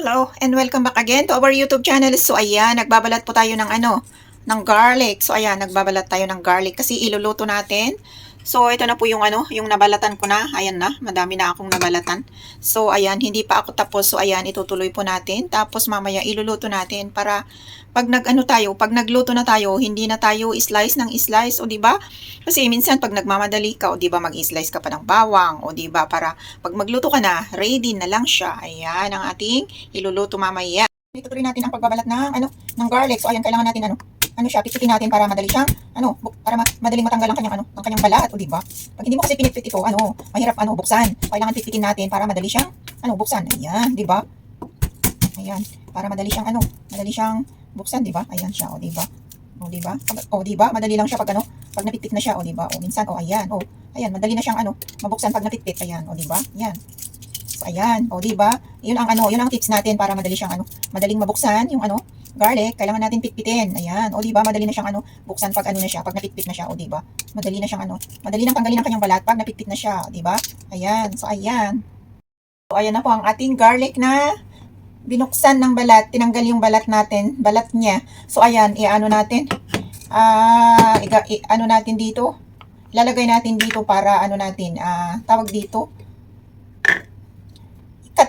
Hello and welcome back again to our YouTube channel. So ayan, nagbabalat po tayo ng ano, ng garlic. So ayan, nagbabalat tayo ng garlic kasi iluluto natin. So ito na po yung ano, yung nabalatan ko na. Ayan na, madami na akong nabalatan. So ayan, hindi pa ako tapos. So ayan, itutuloy po natin. Tapos mamaya iluluto natin para pag nag-ano tayo, pag nagluto na tayo, hindi na tayo slice ng slice, o di ba? Kasi minsan pag nagmamadali ka, o di ba mag-slice ka pa ng bawang, o di ba para pag magluto ka na, ready na lang siya. Ayan ang ating iluluto mamaya. Itutuloy natin ang pagbabalat ng ano, ng garlic. So ayan, kailangan natin ano, ano siya, pitpitin natin para madali siyang ano, para ma- madaling matanggal ang kanyang ano, ang kanyang balat, o di ba? Pag hindi mo kasi pinipit ito, ano, mahirap ano buksan. Kailangan pitpitin natin para madali siyang ano, buksan. Ayan, di ba? Ayan, para madali siyang ano, madali siyang buksan, di ba? Ayan siya, o di ba? O di ba? O di ba? Madali lang siya pag ano, pag napitpit na siya, o di ba? O minsan, o ayan, o ayan, madali na siyang ano, mabuksan pag napitpit, ayan, o di ba? Ayan. Ayan, o di ba? Yun ang ano, yun ang tips natin para madali siyang ano, madaling mabuksan yung ano, garlic, kailangan natin pitpitin. Ayan, o di ba? Madali na siyang ano, buksan pag ano na siya, pag napitpit na siya, o di ba? Madali na siyang ano, madali nang tanggalin ang kanyang balat pag napitpit na siya, di ba? Ayan, so ayan. So ayan na po ang ating garlic na binuksan ng balat, tinanggal yung balat natin, balat niya. So ayan, i-ano natin. Ah, i- ano natin dito? Lalagay natin dito para ano natin, ah, tawag dito.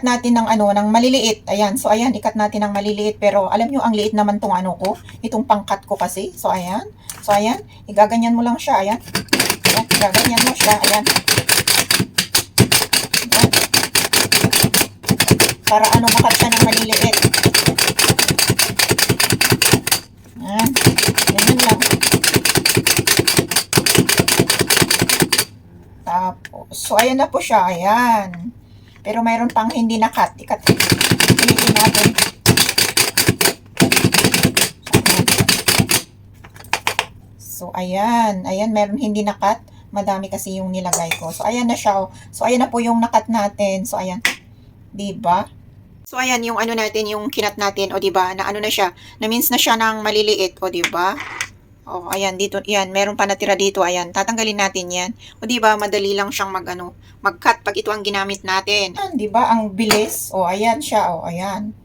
Ikat natin ng ano, ng maliliit. Ayan, so ayan, ikat natin ng maliliit. Pero alam nyo, ang liit naman tong ano ko. Itong pangkat ko kasi. So ayan, so ayan, igaganyan mo lang siya. Ayan, ayan igaganyan mo siya. Ayan. Para ano makat siya ng maliliit. Ayan. Ganyan lang. Tapos, so ayan na po siya. Ayan. Pero mayroon pang hindi nakat. Ikat. Pilitin natin. So, ayan. Ayan, meron hindi nakat. Madami kasi yung nilagay ko. So, ayan na siya. oh. So, ayan na po yung nakat natin. So, ayan. 'di ba? So ayan yung ano natin, yung kinat natin, o 'di ba? Na ano na siya, na means na siya ng maliliit, o 'di ba? O ayan dito, yan, meron pa natira dito, ayan. Tatanggalin natin 'yan. O 'di ba, madali lang siyang mag ano, mag-cut pag ito ang ginamit natin. Ayan, 'di ba? Ang bilis. O ayan siya, o ayan.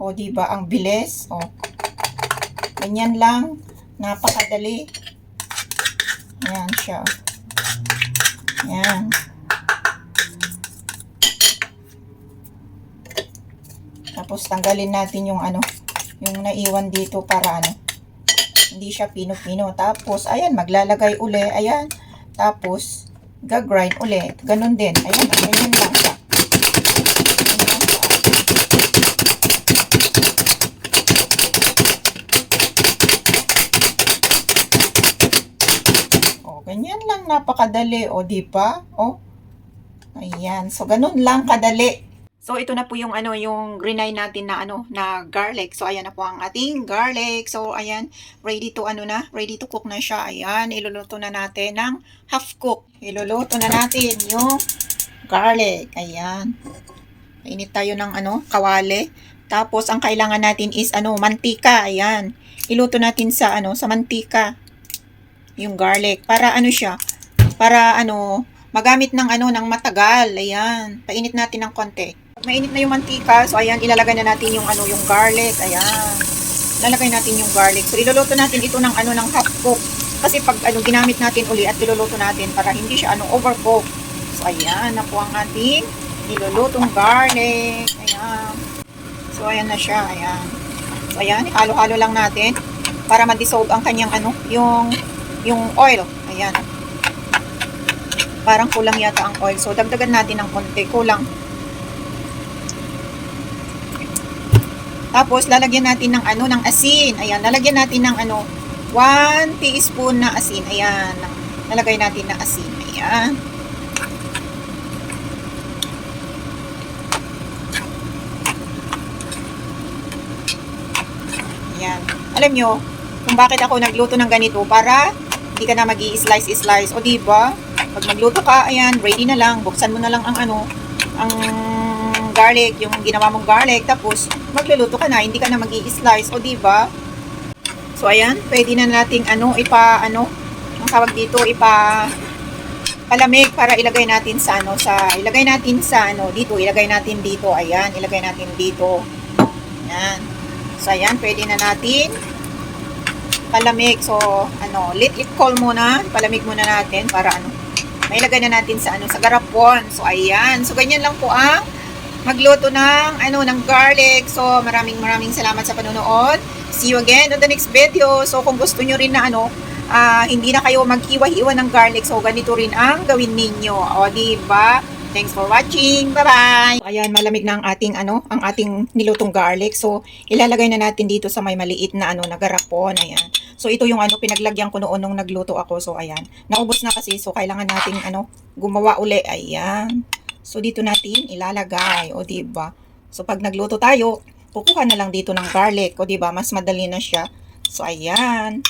O 'di ba, ang bilis. O. Ganyan lang, napakadali. Ayan siya. Ayan. Tapos tanggalin natin yung ano, yung naiwan dito para ano, hindi siya pino-pino. Tapos, ayan, maglalagay uli, ayan. Tapos, gagrind uli. Ganun din. Ayan, ganyan lang siya. Ganyan lang siya. O, ganyan lang, napakadali. O, di ba? O, ayan. So, ganun lang kadali. So ito na po yung ano yung grenay natin na ano na garlic. So ayan na po ang ating garlic. So ayan, ready to ano na, ready to cook na siya. Ayan, iluluto na natin ng half cook. Iluluto na natin yung garlic. Ayan. Init tayo ng ano, kawali. Tapos ang kailangan natin is ano, mantika. Ayan. Iluto natin sa ano, sa mantika. Yung garlic para ano siya? Para ano, magamit ng ano ng matagal. Ayan. Painit natin ng konti. Mainit na yung mantika. So, ayan, ilalagay na natin yung ano, yung garlic. Ayan. Lalagay natin yung garlic. So, iluluto natin ito ng ano, ng half cook. Kasi pag ano, ginamit natin uli at iluluto natin para hindi siya ano, overcook. So, ayan na po ang ating ilulutong garlic. Ayan. So, ayan na siya. Ayan. So, ayan, halo-halo lang natin para ma-dissolve ang kanyang ano, yung yung oil. Ayan. Parang kulang yata ang oil. So, dagdagan natin ng konti. Kulang. Tapos, lalagyan natin ng ano, ng asin. Ayan, lalagyan natin ng ano, 1 teaspoon na asin. Ayan, lalagay natin ng asin. Ayan. Ayan. Alam nyo, kung bakit ako nagluto ng ganito, para hindi ka na mag slice slice O, di ba? Pag magluto ka, ayan, ready na lang. Buksan mo na lang ang ano, ang garlic, yung ginawa mong garlic, tapos magluluto ka na, hindi ka na mag slice O, di ba? So, ayan, pwede na nating ano, ipa, ano, ang tawag dito, ipa, palamig para ilagay natin sa ano, sa, ilagay natin sa ano, dito, ilagay natin dito, ayan, ilagay natin dito. Ayan. So, ayan, pwede na natin palamig. So, ano, lit it cool muna. Palamig muna natin para ano, may lagay na natin sa ano, sa garapon. So, ayan. So, ganyan lang po ang magluto ng ano ng garlic. So, maraming maraming salamat sa panonood. See you again on the next video. So, kung gusto nyo rin na ano, ah, hindi na kayo maghiwa-hiwa ng garlic. So, ganito rin ang gawin ninyo. O, di ba? Thanks for watching. Bye-bye! Ayan, malamig na ang ating, ano, ang ating nilutong garlic. So, ilalagay na natin dito sa may maliit na, ano, na garapon. Ayan. So, ito yung, ano, pinaglagyan ko noon nung nagluto ako. So, ayan. Naubos na kasi. So, kailangan nating, ano, gumawa uli. Ayan. So, dito natin ilalagay. O, di ba? So, pag nagluto tayo, kukuha na lang dito ng garlic. O, di ba? Mas madali na siya. So, ayan.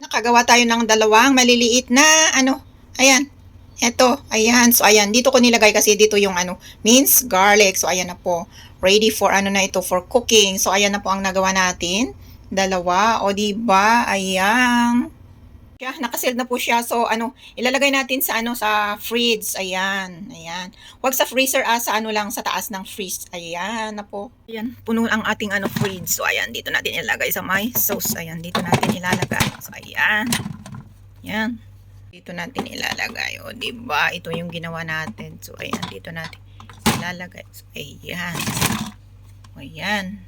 Nakagawa tayo ng dalawang maliliit na, ano, ayan. Ito, ayan. So, ayan. Dito ko nilagay kasi dito yung, ano, minced garlic. So, ayan na po. Ready for, ano na ito, for cooking. So, ayan na po ang nagawa natin. Dalawa. O, di ba? Ayan. Kaya, nakasealed na po siya. So, ano, ilalagay natin sa, ano, sa fridge. Ayan. Ayan. Huwag sa freezer, ah, sa ano lang, sa taas ng fridge. Ayan na po. Ayan, puno ang ating, ano, fridge. So, ayan, dito natin ilalagay sa may sauce. Ayan, dito natin ilalagay. So, ayan. Ayan. Dito natin ilalagay. O, di ba? Ito yung ginawa natin. So, ayan, dito natin ilalagay. So, ayan. O, ayan.